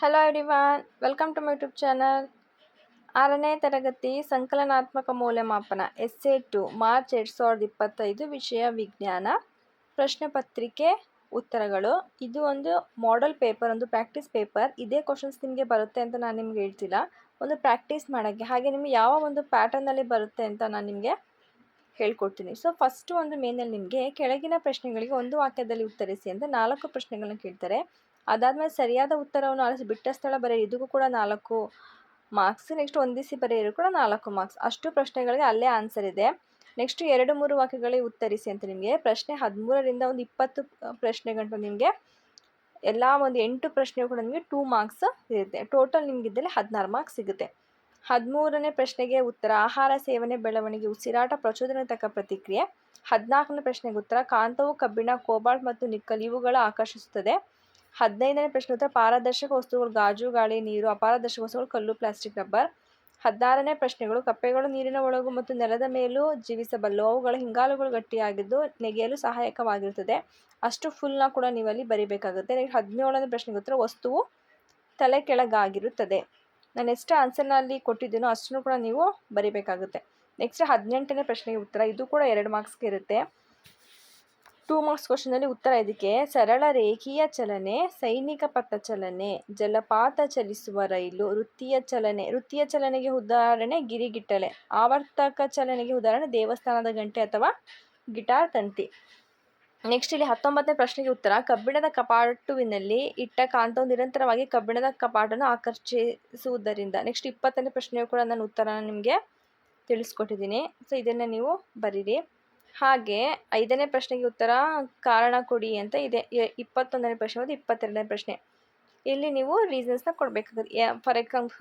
Hello everyone welcome to my YouTube channel ಆರನೇ ತರಗತಿ ಸಂಕಲನಾತ್ಮಕ ಮೌಲ್ಯಮಾಪನ ಎಸ್ ಎ ಟು ಮಾರ್ಚ್ ಎರಡು ಸಾವಿರದ ಇಪ್ಪತ್ತೈದು ವಿಷಯ ವಿಜ್ಞಾನ, ಪ್ರಶ್ನೆ ಪತ್ರಿಕೆ ಉತ್ತರಗಳು. ಇದು ಒಂದು ಮಾಡೆಲ್ ಪೇಪರ್ ಒಂದು ಪ್ರಾಕ್ಟೀಸ್ ಪೇಪರ್ ಇದೇ ಕ್ವಶನ್ಸ್ ನಿಮಗೆ ಬರುತ್ತೆ ಅಂತ ನಾನು ನಿಮ್ಗೆ ಹೇಳ್ತಿಲ್ಲ. ಒಂದು ಪ್ರಾಕ್ಟೀಸ್ ಮಾಡೋಕ್ಕೆ, ಹಾಗೆ ನಿಮಗೆ ಯಾವ ಒಂದು ಪ್ಯಾಟರ್ನಲ್ಲಿ ಬರುತ್ತೆ ಅಂತ ನಾನು ನಿಮಗೆ ಹೇಳ್ಕೊಡ್ತೀನಿ. ಸೊ ಫಸ್ಟು ಒಂದು ಮೇನಲ್ಲಿ ನಿಮಗೆ ಕೆಳಗಿನ ಪ್ರಶ್ನೆಗಳಿಗೆ ಒಂದು ವಾಕ್ಯದಲ್ಲಿ ಉತ್ತರಿಸಿ ಅಂತ ನಾಲ್ಕು ಪ್ರಶ್ನೆಗಳನ್ನ ಕೇಳ್ತಾರೆ. ಅದಾದಮೇಲೆ ಸರಿಯಾದ ಉತ್ತರವನ್ನು ಆಲಿಸಿ ಬಿಟ್ಟ ಸ್ಥಳ ಬರೆಯಿರಿ ಇದಕ್ಕೂ ಕೂಡ ನಾಲ್ಕು ಮಾರ್ಕ್ಸ್, ನೆಕ್ಸ್ಟ್ ಹೊಂದಿಸಿ ಬರೆಯಿರು ಕೂಡ ನಾಲ್ಕು ಮಾರ್ಕ್ಸ್. ಅಷ್ಟು ಪ್ರಶ್ನೆಗಳಿಗೆ ಅಲ್ಲೇ ಆನ್ಸರ್ ಇದೆ. ನೆಕ್ಸ್ಟ್ ಎರಡು ಮೂರು ವಾಕ್ಯಗಳಿಗೆ ಉತ್ತರಿಸಿ ಅಂತ ನಿಮಗೆ. ಪ್ರಶ್ನೆ ಹದಿಮೂರರಿಂದ ಒಂದು ಇಪ್ಪತ್ತು ಪ್ರಶ್ನೆಗಳು ನಿಮಗೆ. ಎಲ್ಲ ಒಂದು ಎಂಟು ಪ್ರಶ್ನೆ ಕೂಡ ನಿಮಗೆ ಟೂ ಮಾರ್ಕ್ಸ್ ಇರುತ್ತೆ. ಟೋಟಲ್ ನಿಮಗಿದ್ದಲ್ಲಿ ಹದಿನಾರು ಮಾರ್ಕ್ಸ್ ಸಿಗುತ್ತೆ. ಹದಿಮೂರನೇ ಪ್ರಶ್ನೆಗೆ ಉತ್ತರ, ಆಹಾರ ಸೇವನೆ ಬೆಳವಣಿಗೆ, ಉಸಿರಾಟ ಪ್ರಚೋದನೆ ತಕ್ಕ ಪ್ರತಿಕ್ರಿಯೆ. ಹದಿನಾಲ್ಕನೇ ಪ್ರಶ್ನೆಗೆ ಉತ್ತರ, ಕಾಂತವು ಕಬ್ಬಿಣ, ಕೋಬಾಲ್ಟ್ ಮತ್ತು ನಿಕ್ಕಲ್ ಇವುಗಳ ಆಕರ್ಷಿಸುತ್ತದೆ. ಹದಿನೈದನೇ ಪ್ರಶ್ನೆ ಉತ್ತರ, ಪಾರದರ್ಶಕ ವಸ್ತುಗಳು, ಗಾಜು, ಗಾಳಿ, ನೀರು ಅಪಾರದರ್ಶಕ ವಸ್ತುಗಳು, ಕಲ್ಲು, ಪ್ಲಾಸ್ಟಿಕ್, ರಬ್ಬರ್. ಹದಿನಾರನೇ ಪ್ರಶ್ನೆಗಳು, ಕಪ್ಪೆಗಳು, ನೀರಿನ ಒಳಗು ಮತ್ತು ನೆಲದ ಮೇಲೂ ಜೀವಿಸಬಲ್ಲವು. ಅವುಗಳ ಹಿಂಗಾಲುಗಳು ಗಟ್ಟಿಯಾಗಿದ್ದು ನೆಗೆಯಲು ಸಹಾಯಕವಾಗಿರುತ್ತದೆ. ಅಷ್ಟು ಫುಲ್ನ ಕೂಡ ನೀವಲ್ಲಿ ಬರಿಬೇಕಾಗುತ್ತೆ. ನೆಕ್ಸ್ಟ್ ಹದಿನೇಳನೇ ಪ್ರಶ್ನೆಗೆ ಉತ್ತರ, ವಸ್ತುವು ತಲೆ ಕೆಳಗಾಗಿರುತ್ತದೆ ನಾನು ಎಷ್ಟು ಆನ್ಸರ್ನಲ್ಲಿ ಕೊಟ್ಟಿದ್ದೀನೋ ಅಷ್ಟನ್ನು ಕೂಡ ನೀವು ಬರಿಬೇಕಾಗುತ್ತೆ. ನೆಕ್ಸ್ಟ್ ಹದಿನೆಂಟನೇ ಪ್ರಶ್ನೆಗೆ ಉತ್ತರ, ಇದು ಕೂಡ ಎರಡು ಮಾರ್ಕ್ಸ್ಗೆ ಇರುತ್ತೆ. ಟೂ ಮಾರ್ಕ್ಸ್ ಕ್ವಶನಲ್ಲಿ ಉತ್ತರ ಇದಕ್ಕೆ, ಸರಳ ರೇಖೀಯ ಚಲನೆ, ಸೈನಿಕ ಪಥ ಚಲನೆ, ಜಲಪಾತ ಚಲಿಸುವ ರೈಲು, ವೃತ್ತಿಯ ಚಲನೆ, ವೃತ್ತಿಯ ಚಲನೆಗೆ ಉದಾಹರಣೆ ಗಿರಿಗಿಟ್ಟಲೆ, ಆವರ್ತಕ ಚಲನೆಗೆ ಉದಾಹರಣೆ ದೇವಸ್ಥಾನದ ಗಂಟೆ ಅಥವಾ ಗಿಟಾರ್ ತಂತಿ. ನೆಕ್ಸ್ಟ್ ಇಲ್ಲಿ ಹತ್ತೊಂಬತ್ತನೇ ಪ್ರಶ್ನೆಗೆ ಉತ್ತರ, ಕಬ್ಬಿಣದ ಕಪಾಟುವಿನಲ್ಲಿ ಇಟ್ಟ ಕಾಂತವು ನಿರಂತರವಾಗಿ ಕಬ್ಬಿಣದ ಕಪಾಟನ್ನು ಆಕರ್ಷಿಸುವುದರಿಂದ. ನೆಕ್ಸ್ಟ್ ಇಪ್ಪತ್ತನೇ ಪ್ರಶ್ನೆಯು ಕೂಡ ನಾನು ಉತ್ತರ ನಿಮಗೆ ತಿಳಿಸ್ಕೊಟ್ಟಿದ್ದೀನಿ. ಸೊ ಇದನ್ನು ನೀವು ಬರೀರಿ. ಹಾಗೆ ಐದನೇ ಪ್ರಶ್ನೆಗೆ ಉತ್ತರ ಕಾರಣ ಕೊಡಿ ಅಂತ ಇದೆ. ಇಪ್ಪತ್ತೊಂದನೇ ಪ್ರಶ್ನೆ ಮತ್ತು ಇಪ್ಪತ್ತೆರಡನೇ ಪ್ರಶ್ನೆ. ಇಲ್ಲಿ ನೀವು ರೀಸನ್ಸ್ನ ಕೊಡಬೇಕಾಗುತ್ತೆ. ಫಾರ್ ಎಕ್ಸಾಂಪ್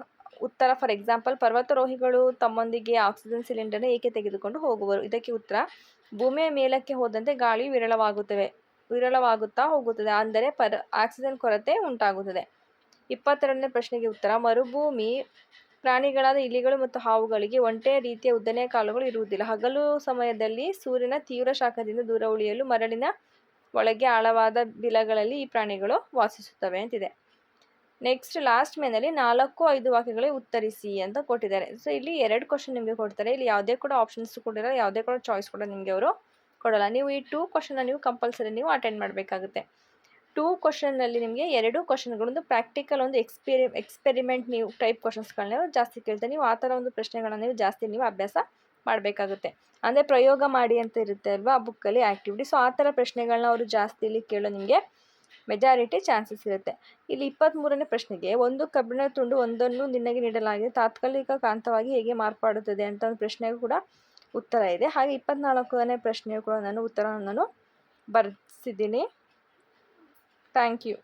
ಉತ್ತರ ಫಾರ್ ಎಕ್ಸಾಂಪಲ್ ಪರ್ವತಾರೋಹಿಗಳು ತಮ್ಮೊಂದಿಗೆ ಆಕ್ಸಿಜನ್ ಸಿಲಿಂಡರ್ನ ಏಕೆ ತೆಗೆದುಕೊಂಡು ಹೋಗುವರು? ಇದಕ್ಕೆ ಉತ್ತರ, ಭೂಮಿಯ ಮೇಲಕ್ಕೆ ಹೋದಂತೆ ಗಾಳಿ ವಿರಳವಾಗುತ್ತವೆ, ವಿರಳವಾಗುತ್ತಾ ಹೋಗುತ್ತದೆ. ಅಂದರೆ ಪರ್ ಆಕ್ಸಿಜನ್ ಕೊರತೆ ಉಂಟಾಗುತ್ತದೆ. ಇಪ್ಪತ್ತೆರಡನೇ ಪ್ರಶ್ನೆಗೆ ಉತ್ತರ, ಮರುಭೂಮಿ ಪ್ರಾಣಿಗಳಾದ ಇಲಿಗಳು ಮತ್ತು ಹಾವುಗಳಿಗೆ ಒಂಟೆ ರೀತಿಯ ಉದ್ದನೆಯ ಕಾಲುಗಳು ಇರುವುದಿಲ್ಲ. ಹಗಲು ಸಮಯದಲ್ಲಿ ಸೂರ್ಯನ ತೀವ್ರ ಶಾಖದಿಂದ ದೂರ ಉಳಿಯಲು ಮರಳಿನ ಒಳಗೆ ಆಳವಾದ ಬಿಲಗಳಲ್ಲಿ ಈ ಪ್ರಾಣಿಗಳು ವಾಸಿಸುತ್ತವೆ ಅಂತಿದೆ. ನೆಕ್ಸ್ಟ್ ಲಾಸ್ಟ್ ಮೇನಲ್ಲಿ ನಾಲ್ಕು, ಐದು ವಾಕ್ಯಗಳಿಗೆ ಉತ್ತರಿಸಿ ಅಂತ ಕೊಟ್ಟಿದ್ದಾರೆ. ಸೊ ಇಲ್ಲಿ ಎರಡು ಕ್ವಶನ್ ನಿಮಗೆ ಕೊಡ್ತಾರೆ. ಇಲ್ಲಿ ಯಾವುದೇ ಕೂಡ ಆಪ್ಷನ್ಸ್ ಕೊಡಿರಲ್ಲ ಯಾವುದೇ ಕೂಡ ಚಾಯ್ಸ್ ಕೂಡ ನಿಮಗೆ ಅವರು ಕೊಡಲ್ಲ. ನೀವು ಈ ಟೂ ಕ್ವಶನ್ನ ನೀವು ಕಂಪಲ್ಸರಿ ನೀವು ಅಟೆಂಡ್ ಮಾಡಬೇಕಾಗುತ್ತೆ. ಟೂ ಕ್ವಶನ್ನಲ್ಲಿ ನಿಮಗೆ ಎರಡು ಕ್ವಶನ್ಗಳೊಂದು ಪ್ರಾಕ್ಟಿಕಲ್ ಒಂದು ಎಕ್ಸ್ಪೆರಿ ಎಕ್ಸ್ಪೆರಿಮೆಂಟ್ ನೀವು ಟೈಪ್ ಕ್ವಶನ್ಸ್ಗಳನ್ನ ಜಾಸ್ತಿ ಕೇಳ್ತಾರೆ ನೀವು ಆ ಥರ ಒಂದು ಪ್ರಶ್ನೆಗಳನ್ನ ನೀವು ಜಾಸ್ತಿ ನೀವು ಅಭ್ಯಾಸ ಮಾಡಬೇಕಾಗುತ್ತೆ. ಅಂದರೆ ಪ್ರಯೋಗ ಮಾಡಿ ಅಂತ ಇರುತ್ತೆ ಅಲ್ವಾ ಆ ಬುಕ್ಕಲ್ಲಿ ಆ್ಯಕ್ಟಿವಿಟಿ ಸೊ ಆ ಥರ ಪ್ರಶ್ನೆಗಳನ್ನ ಅವರು ಜಾಸ್ತಿ ಇಲ್ಲಿ ಕೇಳೋ ನಿಮಗೆ ಮೆಜಾರಿಟಿ ಚಾನ್ಸಸ್ ಇರುತ್ತೆ. ಇಲ್ಲಿ ಇಪ್ಪತ್ತ್ಮೂರನೇ ಪ್ರಶ್ನೆಗೆ ಒಂದು ಕಬ್ಬಿಣ ತುಂಡು ಒಂದನ್ನು ನಿನಗೆ ನೀಡಲಾಗಿದೆ. ತಾತ್ಕಾಲಿಕ ಕಾಂತವಾಗಿ ಹೇಗೆ ಮಾರ್ಪಾಡುತ್ತದೆ ಅಂತ ಒಂದು ಪ್ರಶ್ನೆಗೂ ಕೂಡ ಉತ್ತರ ಇದೆ. ಹಾಗೆ ಇಪ್ಪತ್ನಾಲ್ಕನೇ ಪ್ರಶ್ನೆ ಕೂಡ ನಾನು ಉತ್ತರವನ್ನು ನಾನು ಬರೆಸಿದ್ದೀನಿ. Thank you.